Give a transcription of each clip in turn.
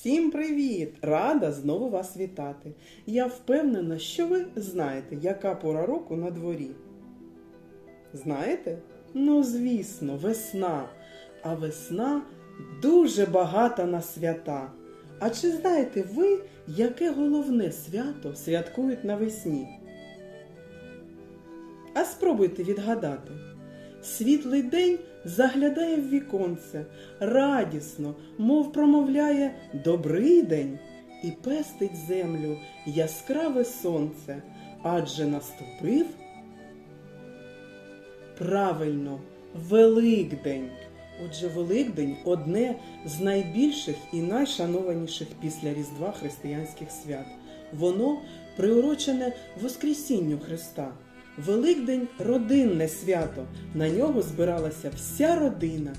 Всім привіт! Рада знову вас вітати. Я впевнена, що ви знаєте, яка пора року на дворі. Знаєте? Ну, звісно, весна. А весна дуже багата на свята. А чи знаєте ви, яке головне свято святкують навесні? А спробуйте відгадати. Світлий день заглядає в віконце, радісно, мов промовляє добрий день і пестить землю яскраве сонце, адже наступив правильно Великдень. Отже, Великдень одне з найбільших і найшанованіших після Різдва християнських свят. Воно приурочене Воскресінню Христа. Великдень родинне свято. На нього збиралася вся родина.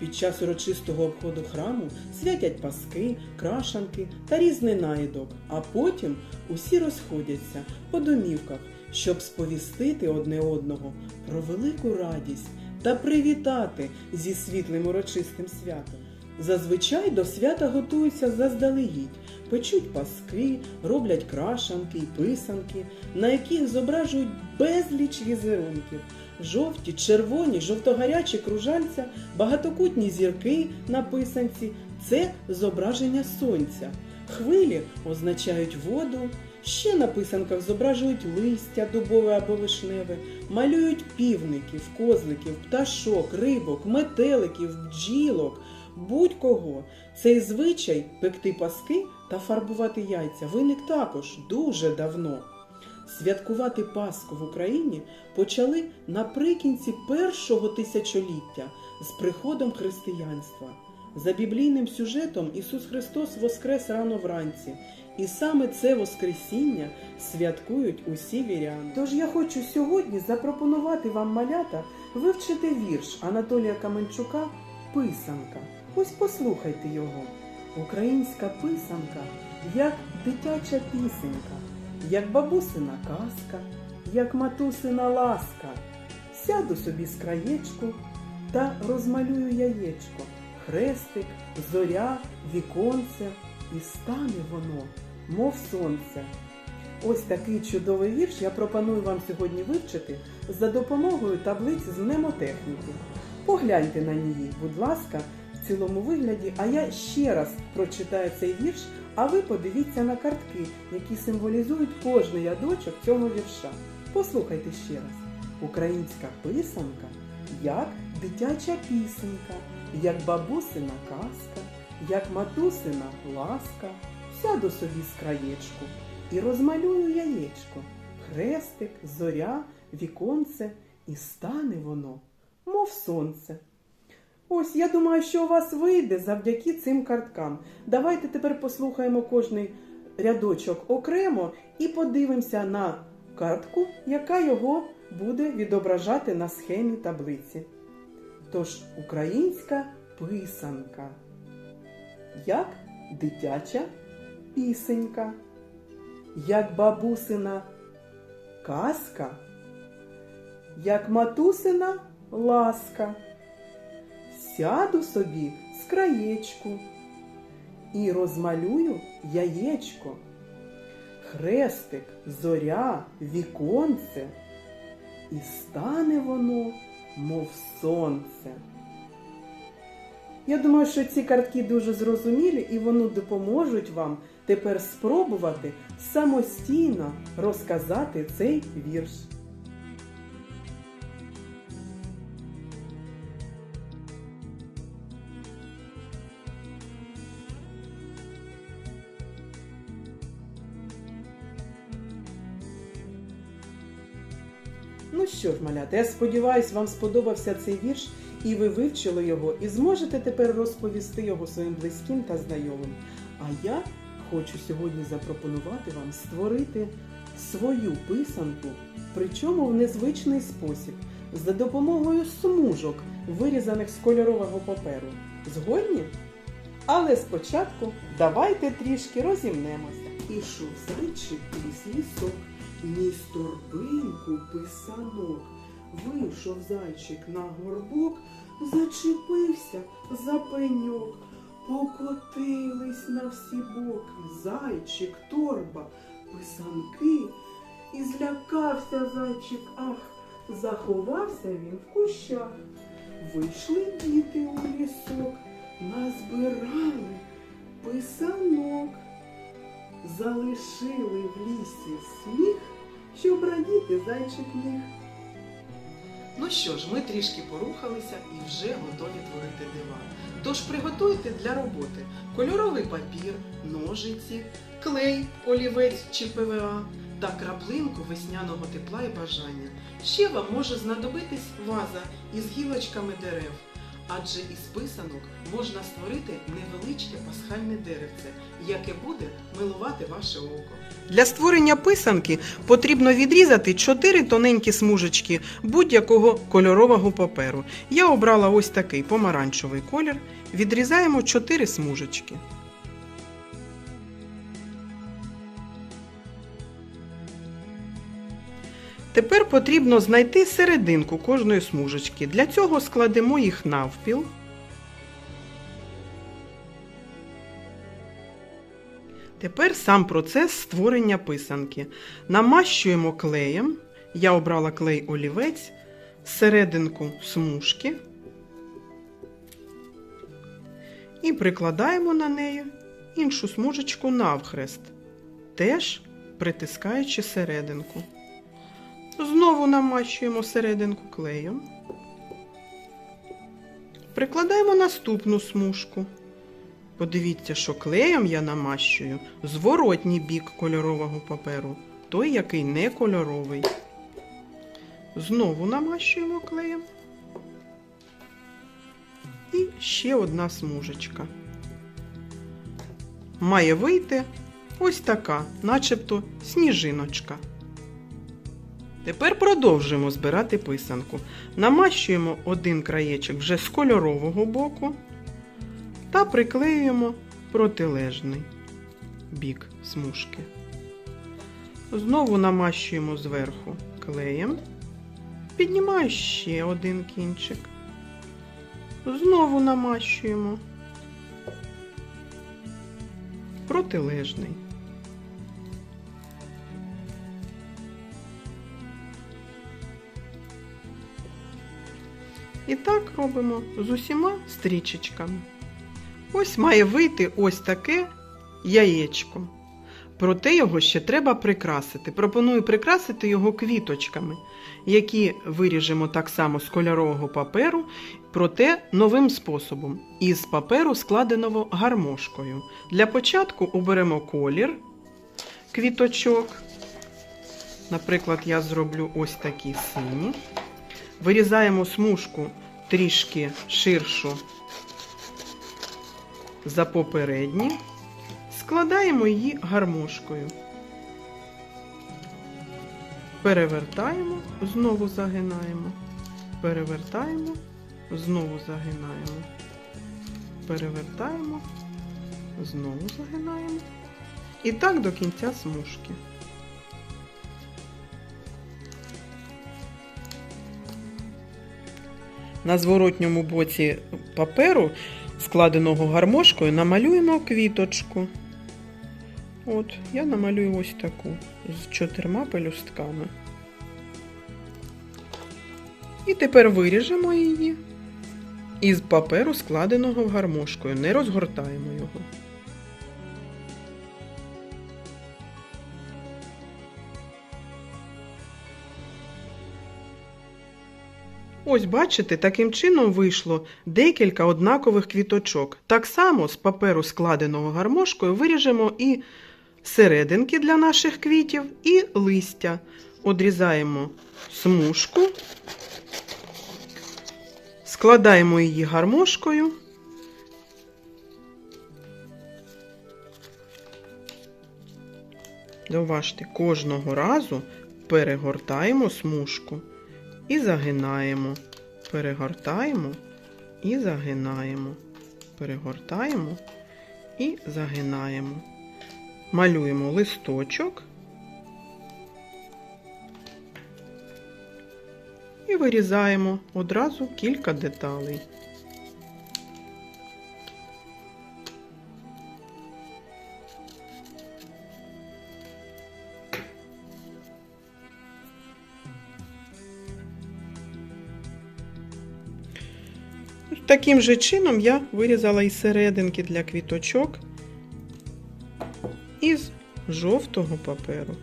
Під час урочистого обходу храму святять паски, крашанки та різний наїдок, а потім усі розходяться по домівках, щоб сповістити одне одного про велику радість та привітати зі світлим урочистим святом. Зазвичай до свята готуються заздалегідь, печуть паски, роблять крашанки й писанки, на яких зображують безліч візерунків. Жовті, червоні, жовтогарячі кружальця, багатокутні зірки на писанці це зображення сонця. Хвилі означають воду, ще на писанках зображують листя дубове або вишневе, малюють півників, козликів, пташок, рибок, метеликів, бджілок, будь-кого. Цей звичай пекти паски та фарбувати яйця виник також дуже давно. Святкувати Пасху в Україні почали наприкінці першого тисячоліття з приходом християнства. За біблійним сюжетом Ісус Христос воскрес рано вранці, і саме це Воскресіння святкують усі віряни. Тож я хочу сьогодні запропонувати вам малята вивчити вірш Анатолія Каменчука Писанка. Ось послухайте його. Українська писанка, як дитяча пісенька, як бабусина казка, як матусина ласка. Сяду собі з краєчку та розмалюю яєчко, хрестик, зоря, віконце, і стане воно, мов сонце. Ось такий чудовий вірш я пропоную вам сьогодні вивчити за допомогою таблиць з мнемотехніки. Погляньте на ній, будь ласка, цілому вигляді, а я ще раз прочитаю цей вірш, а ви подивіться на картки, які символізують кожний ядочок цього вірша. Послухайте ще раз. Українська писанка, як дитяча пісенька, як бабусина казка, як матусина ласка, сяду собі з краєчку і розмалюю яєчко, хрестик, зоря, віконце, і стане воно, мов сонце. Ось я думаю, що у вас вийде завдяки цим карткам. Давайте тепер послухаємо кожний рядочок окремо і подивимося на картку, яка його буде відображати на схемі таблиці. Тож, українська писанка, як дитяча пісенька, як бабусина казка, як матусина ласка. Сяду собі з краєчку і розмалюю яєчко, хрестик, зоря, віконце, і стане воно, мов сонце. Я думаю, що ці картки дуже зрозумілі і вони допоможуть вам тепер спробувати самостійно розказати цей вірш. Ну що ж, малята, я сподіваюся, вам сподобався цей вірш, і ви вивчили його, і зможете тепер розповісти його своїм близьким та знайомим. А я хочу сьогодні запропонувати вам створити свою писанку, причому в незвичний спосіб, за допомогою смужок, вирізаних з кольорового паперу. Згодні? Але спочатку давайте трішки розімнемося. Ішов зайчик крізь лісок, ніс торбинку писанок. Вийшов зайчик на горбок, зачепився за пеньок. Покотились на всі боки зайчик, торба, писанки. І злякався зайчик, ах, заховався він в кущах. Вийшли діти у лісок, назбирали писанок. Залишили в лісі сміх, щоб радіти зайчик міг. Ну що ж, ми трішки порухалися і вже готові творити дива. Тож приготуйте для роботи кольоровий папір, ножиці, клей, олівець чи ПВА та краплинку весняного тепла і бажання. Ще вам може знадобитись ваза із гілочками дерев, адже із писанок можна створити невеличке пасхальне деревце, яке буде милувати ваше око. Для створення писанки потрібно відрізати 4 тоненькі смужечки будь-якого кольорового паперу. Я обрала ось такий помаранчевий колір. Відрізаємо 4 смужечки. Тепер потрібно знайти серединку кожної смужечки. Для цього складемо їх навпіл. Тепер сам процес створення писанки. Намащуємо клеєм. Я обрала клей олівець, серединку смужки і прикладаємо на неї іншу смужечку навхрест, теж притискаючи серединку. Знову намащуємо серединку клеєм. Прикладаємо наступну смужку. Подивіться, що клеєм я намащую зворотній бік кольорового паперу, той, який не кольоровий. Знову намащуємо клеєм. І ще одна смужечка. Має вийти ось така, начебто сніжиночка. Тепер продовжуємо збирати писанку. Намащуємо один краєчок вже з кольорового боку та приклеюємо протилежний бік смужки. Знову намащуємо зверху клеєм, піднімаю ще один кінчик. Знову намащуємо протилежний. І так робимо з усіма стрічечками. Ось має вийти ось таке яєчко. Проте його ще треба прикрасити. Пропоную прикрасити його квіточками, які виріжемо так само з кольорового паперу, проте новим способом із паперу, складеного гармошкою. Для початку оберемо колір квіточок. Наприклад, я зроблю ось такі сині. Вирізаємо смужку трішки ширшу за попередні, складаємо її гармошкою. Перевертаємо, знову загинаємо, перевертаємо, знову загинаємо, перевертаємо, знову загинаємо. І так до кінця смужки. На зворотньому боці паперу, складеного гармошкою, намалюємо квіточку. От, я намалюю ось таку з чотирма пелюстками. І тепер виріжемо її із паперу, складеного гармошкою. Не розгортаємо його. Ось бачите, таким чином вийшло декілька однакових квіточок. Так само з паперу, складеного гармошкою, виріжемо і серединки для наших квітів, і листя. Одрізаємо смужку, складаємо її гармошкою. Зауважте, кожного разу перегортаємо смужку і загинаємо, перегортаємо. І загинаємо, перегортаємо. І загинаємо. Малюємо листочок. І вирізаємо одразу кілька деталей. Таким же чином я вирізала і серединки для квіточок із жовтого паперу.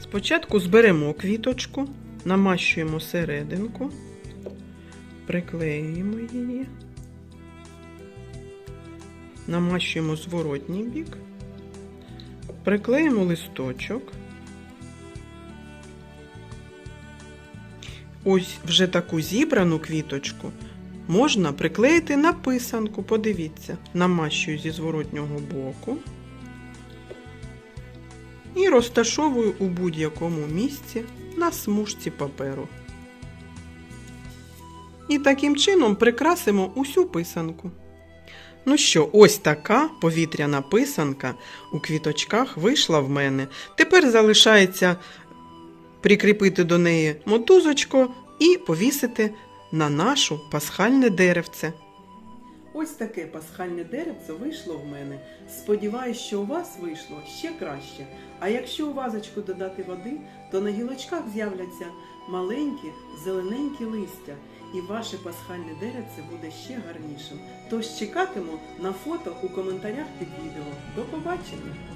Спочатку зберемо квіточку, намащуємо серединку, приклеюємо її, намащуємо зворотній бік, приклеїмо листочок. Ось вже таку зібрану квіточку можна приклеїти на писанку. Подивіться, намащую зі зворотнього боку і розташовую у будь-якому місці на смужці паперу. І таким чином прикрасимо усю писанку. Ну що, ось така повітряна писанка у квіточках вийшла в мене. Тепер залишається прикріпити до неї мотузочку і повісити на нашу пасхальне деревце. Ось таке пасхальне деревце вийшло в мене. Сподіваюсь, що у вас вийшло ще краще. А якщо у вазочку додати води, то на гілочках з'являться маленькі зелененькі листя, і ваше пасхальне деревце буде ще гарнішим. Тож чекатиму на фото у коментарях під відео. До побачення!